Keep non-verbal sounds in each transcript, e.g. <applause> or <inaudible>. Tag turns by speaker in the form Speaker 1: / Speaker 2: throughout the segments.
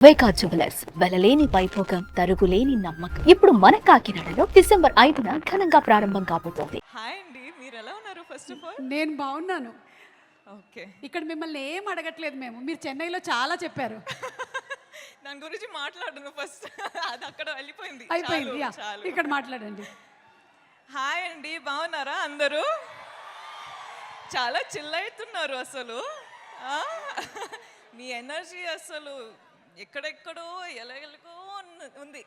Speaker 1: వైకా jewellers వెలలేని Vaibhogam తరుగులేని నమ్మకం. ఇప్పుడు మన కాకినాడలో డిసెంబర్ ఐదున ఘనంగా ప్రారంభం కాబోతోంది.
Speaker 2: హాయ్ అండి మీరు ఎలా ఉన్నారు ఫస్ట్ ఆఫ్ ఆల్
Speaker 3: నేను బాగున్నాను.
Speaker 2: ఓకే
Speaker 3: ఇక్కడ మిమ్మల్ని ఏం అడగట్లేదు మేము. మీరు చెన్నైలో చాలా చెప్పారు. <laughs>
Speaker 2: దాని గురించి మాట్లాడను ఫస్ట్ అది అక్కడ వెళ్ళిపోయింది.
Speaker 3: అయిపోయింది
Speaker 2: చాలు,
Speaker 3: యా.
Speaker 2: చాలు.
Speaker 3: ఇక్కడ మాట్లాడండి.
Speaker 2: హాయ్ అండి బాగున్నారా అందరూ? చాలా చిల్ అవుతున్నారు అసలు. ఆ? <laughs> మీ ఎనర్జీ అసలు ఎక్కడెక్కడో ఎలగెలగో ఉంది.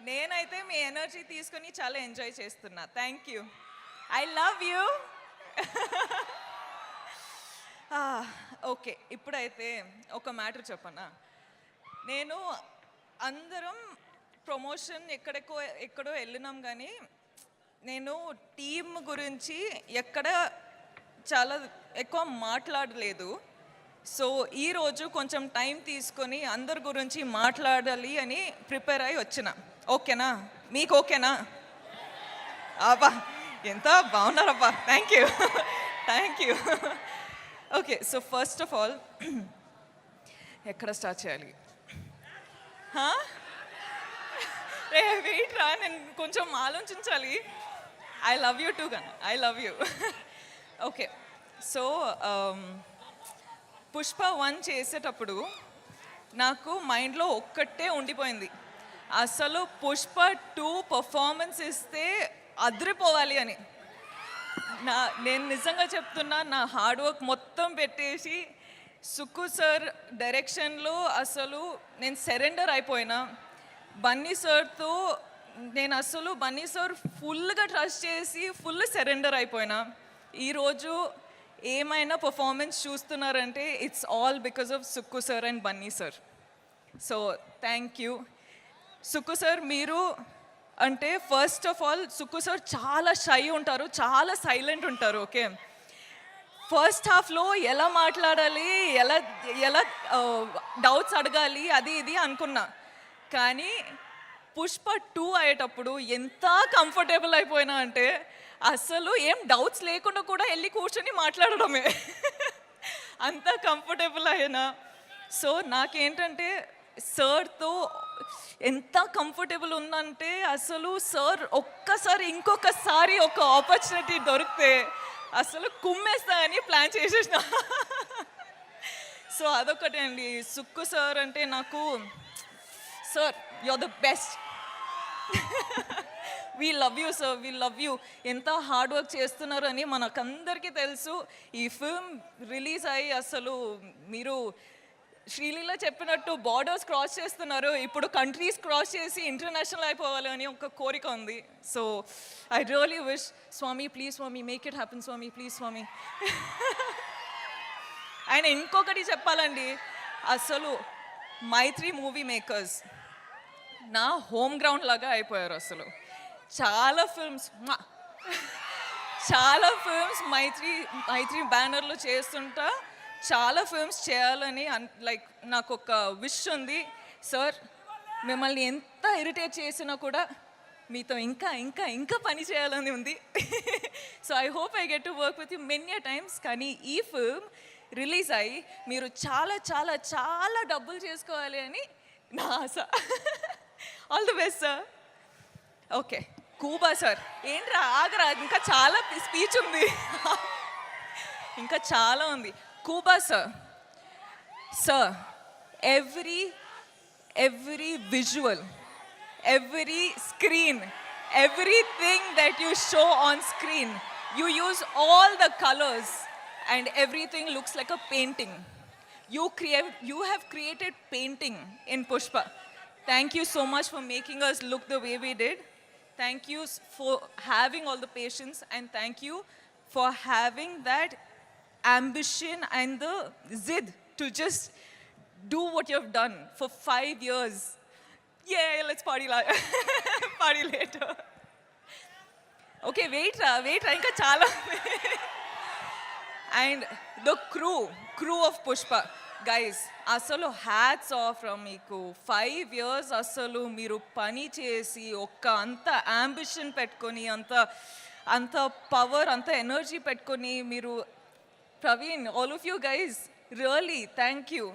Speaker 2: నేనైతే మీ ఎనర్జీ తీసుకొని చాలా ఎంజాయ్ చేస్తున్నా. Thank you. I love you. Okay. ఇప్పుడైతే ఒక మ్యాటర్ చెప్పనా? నేను అందరం ప్రమోషన్ ఎక్కడెక్కో ఎక్కడో వెళ్ళినాం కానీ నేను టీం గురించి ఎక్కడ చాలా ఎక్కువ మాట్లాడలేదు. సో ఈరోజు కొంచెం టైం తీసుకొని అందరి గురించి మాట్లాడాలి అని ప్రిపేర్ అయి వచ్చిన. ఓకేనా? మీకు ఓకేనా? అబ్బా ఎంత బాగున్నారబ్బా. Thank you thank you okay so first of all ఎక్కడ స్టార్ట్ చేయాలి? రే వెయిట్ రా నేను కొంచెం ఆలోచించాలి. I love you too gun I love you okay so Pushpa one చేసేటప్పుడు నాకు మైండ్లో ఒక్కటే ఉండిపోయింది. అసలు పుష్ప టూ పర్ఫార్మెన్స్ ఇస్తే అదిరిపోవాలి అని. నా నేను నిజంగా చెప్తున్నా నా హార్డ్ వర్క్ మొత్తం పెట్టేసి సుక్కు సార్ డైరెక్షన్లో అసలు నేను సరెండర్ అయిపోయినా. బన్నీ సార్తో నేను అసలు బన్నీ సార్ ఫుల్గా ట్రస్ట్ చేసి ఫుల్ సరెండర్ అయిపోయినా. ఈరోజు ఏమైనా performance చూస్తున్నారంటే it's all because of Sukku sir and Bunny sir so thank you Sukku sir మీరు అంటే first of all Sukku sir చాలా షై ఉంటారు చాలా సైలెంట్ ఉంటారు ఓకే ఫస్ట్ హాఫ్లో ఎలా మాట్లాడాలి ఎలా ఎలా డౌట్స్ అడగాలి అది ఇది అనుకున్నా. కానీ పుష్ప టూ అయ్యేటప్పుడు ఎంత కంఫర్టబుల్ అయిపోయినా అంటే అసలు ఏం డౌట్స్ లేకుండా కూడా వెళ్ళి కూర్చొని మాట్లాడడమే. <laughs> అంత కంఫర్టబుల్ అయినా. సో నాకేంటంటే సార్తో ఎంత కంఫర్టబుల్ ఉందంటే అసలు సార్ ఒక్కసారి ఇంకొకసారి ఒక ఆపర్చునిటీ దొరికితే అసలు కుమ్మేస్తా అని ప్లాన్ చేసేసిన. <laughs> సో అదొకటే అండి. సుక్కు సార్ అంటే నాకు sir you are the best we love you sir we love you ఎంత హార్డ్ వర్క్ చేస్తున్నారు అని మనకందరికీ తెలుసు. ఈ ఫిల్మ్ రిలీజ్ అయ్యి అసలు మీరు శ్రీలీల చెప్పినట్టు బార్డర్స్ క్రాస్ చేస్తున్నారు. ఇప్పుడు కంట్రీస్ క్రాస్ చేసి ఇంటర్నేషనల్ అయిపోవాలి అని ఒక కోరిక ఉంది. సో ఐ రియలీ విష్ స్వామి ప్లీజ్ స్వామి మేక్ ఇట్ హ్యాపన్ స్వామి ప్లీజ్ స్వామి ఆయన ఇంకొకటి చెప్పాలండి. అసలు మైత్రి మూవీ మేకర్స్ నా హోమ్ గ్రౌండ్ లాగా అయిపోయారు అసలు. చాలా ఫిల్మ్స్ చాలా ఫిల్మ్స్ మైత్రి మైత్రి బ్యానర్లో చేస్తుంటా. చాలా ఫిల్మ్స్ చేయాలని లైక్ నాకు ఒక విష్ ఉంది. సార్ మిమ్మల్ని ఎంత ఇరిటేట్ చేసినా కూడా మీతో ఇంకా ఇంకా ఇంకా పని చేయాలని ఉంది. So I hope I get to work with you many times కానీ ఈ ఫిల్మ్ రిలీజ్ అయ్యి మీరు చాలా చాలా చాలా డబ్బులు చేసుకోవాలి అని నా ఆశ. All the best sir okay కూబా sir ఏంట్రా ఆగరా ఇంకా చాలా స్పీచ్ ఉంది ఇంకా చాలా ఉంది కూబా sir sir every every visual every screen, everything that you show on screen, you use all the colors and everything looks like a painting. You create you have created painting in Pushpa. Thank you so much for making us look the way we did. Thank you for having all the patience and thank you for having that ambition and the zid to just do what you've done for five years. Yeah, let's party, la- <laughs> party later. Okay, wait, ra, wait, inka chala. <laughs> and the crew, crew of Pushpa. Guys అసలు hats off రా మీకు. Five years అసలు మీరు పని చేసి ఒక్క అంత ambition పెట్టుకొని అంత అంత పవర్ అంత ఎనర్జీ పెట్టుకొని మీరు Praveen all of you guys really thank you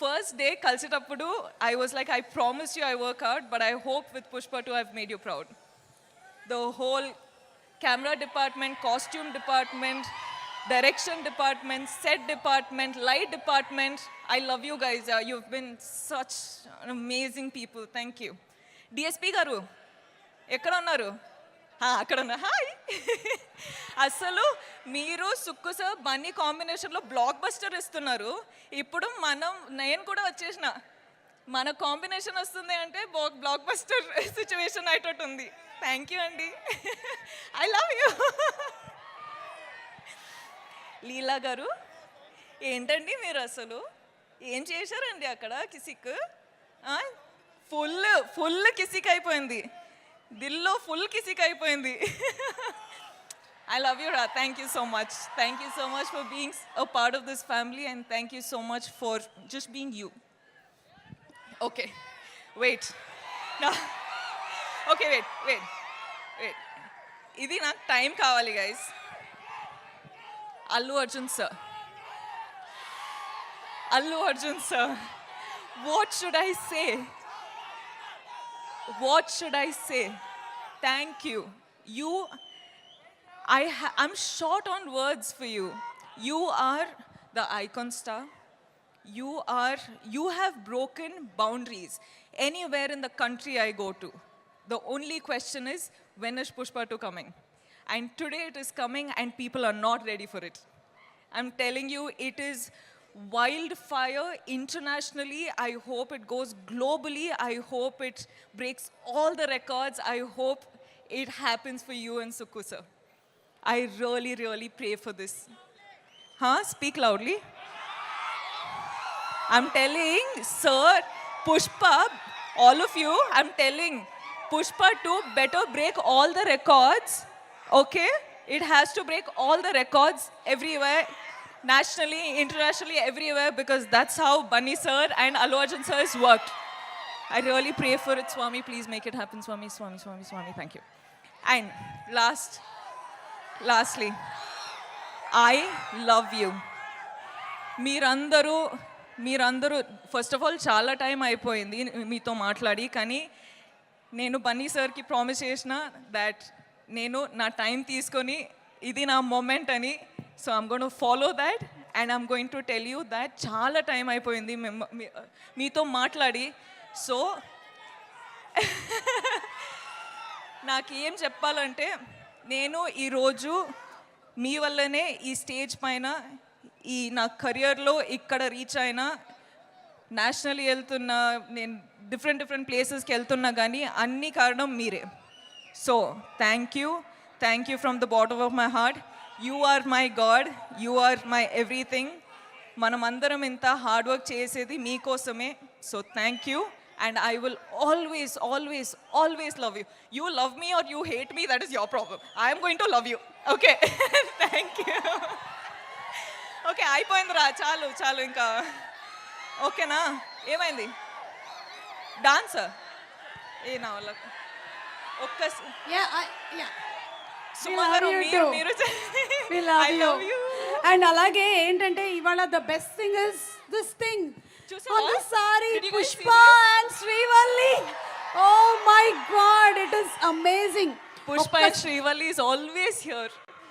Speaker 2: first day కలిసేటప్పుడు I was like I promise you I work out but I hope with Pushpa two I've made you proud the whole camera department, costume department, direction department set department light department I love you guys you been such amazing people thank you DSP garu ఎక్కడ ఉన్నారు అక్కడ ఉన్నా hi <laughs> అసలు మీరు Sukku sir Bunny కాంబినేషన్లో block buster ఇస్తున్నారు. ఇప్పుడు మనం నేను కూడా వచ్చేసిన. మన కాంబినేషన్ వస్తుంది అంటే బ్లాక్ బస్టర్ సిచ్యువేషన్ అయ్యేటట్టు ఉంది థ్యాంక్ యూ అండి. I love you Leela garu ఏంటండి మీరు అసలు? ఏం చేశారండి అక్కడ కిసిక్? ఫుల్ ఫుల్ కిసిక్ అయిపోయింది. దిల్లో ఫుల్ కిసిక్ అయిపోయింది. ఐ లవ్ యూ రా thank you so much thank you so much for being a part of this family and thank you so much for just being you okay wait okay wait wait wait ఇది నాకు time కావాలి guys Allu Arjun sir. Allu Arjun sir, what should I say? What should I say? Thank you. You, I I'm short on words for you. You are the icon star. You are, you have broken boundaries. Anywhere in the country I go to, the only question is, when is Pushpatu coming? And today it is coming and people are not ready for it. I'm telling you, it is wildfire internationally. I hope it goes globally. I hope it breaks all the records. I hope it happens for you and Sukusa. I really, really pray for this. Huh? Speak loudly. I'm telling, sir, Pushpa, all of you, I'm telling, Pushpa 2 better break all the records. Okay? It has to break all the records everywhere, nationally, internationally, everywhere, because that's how Bunny sir and Allu Arjun sir has worked. I really pray for it, Swami. Please make it happen, Swami, Swami, Swami, Swami. Thank you. And last, lastly I love you మీరందరూ మీరందరూ first of all చాలా time అయిపోయింది మీతో మాట్లాడి కానీ నేను బన్నీ సార్కి promise చేసిన దాట్ నేను నా టైం తీసుకొని ఇది నా మూమెంట్ అని. So I'm gonna follow that and I'm going to tell you that చాలా టైం అయిపోయింది మీతో మాట్లాడి. సో <laughs> నాకు ఏం చెప్పాలంటే నేను ఈరోజు మీ వల్లనే ఈ స్టేజ్ పైన ఈ నా కెరియర్లో ఇక్కడ రీచ్ అయినా నేషనల్ వెళ్తున్నా నేను డిఫరెంట్ డిఫరెంట్ ప్లేసెస్కి వెళ్తున్నా కానీ అన్ని కారణం మీరే. So thank you thank you from the bottom of my heart you are my God you are my everything మనం అందరం ఇంత హార్డ్ వర్క్ చేసేది మీకోసమే. So thank you and I will always always always love you you love me or you hate me that is your problem I'm going to love you okay thank you okay అయిపోయిందిరా చాలు చాలు ఇంకా. ఓకేనా ఏమైంది? Dancer ఏ నా వాళ్ళకు ఒక్క
Speaker 3: Yeah, I, yeah.
Speaker 2: Suma
Speaker 3: love
Speaker 2: గారు
Speaker 3: you
Speaker 2: మీరు. మీరు
Speaker 3: you. అండ్ అలాగే ఏంటంటే ఇవాళ the best
Speaker 2: thing is this
Speaker 3: thing
Speaker 2: sorry Pushpa?
Speaker 3: And Srivalli oh my God it is amazing
Speaker 2: Pushpa and Srivalli is always here.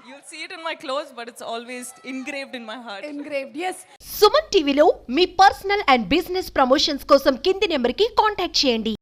Speaker 2: You'll see it in my clothes, but it's always engraved in my heart.
Speaker 3: engraved yes
Speaker 4: Suman టీవీలో మీ personal and business promotions కోసం కింది నెంబర్కి contact చేయండి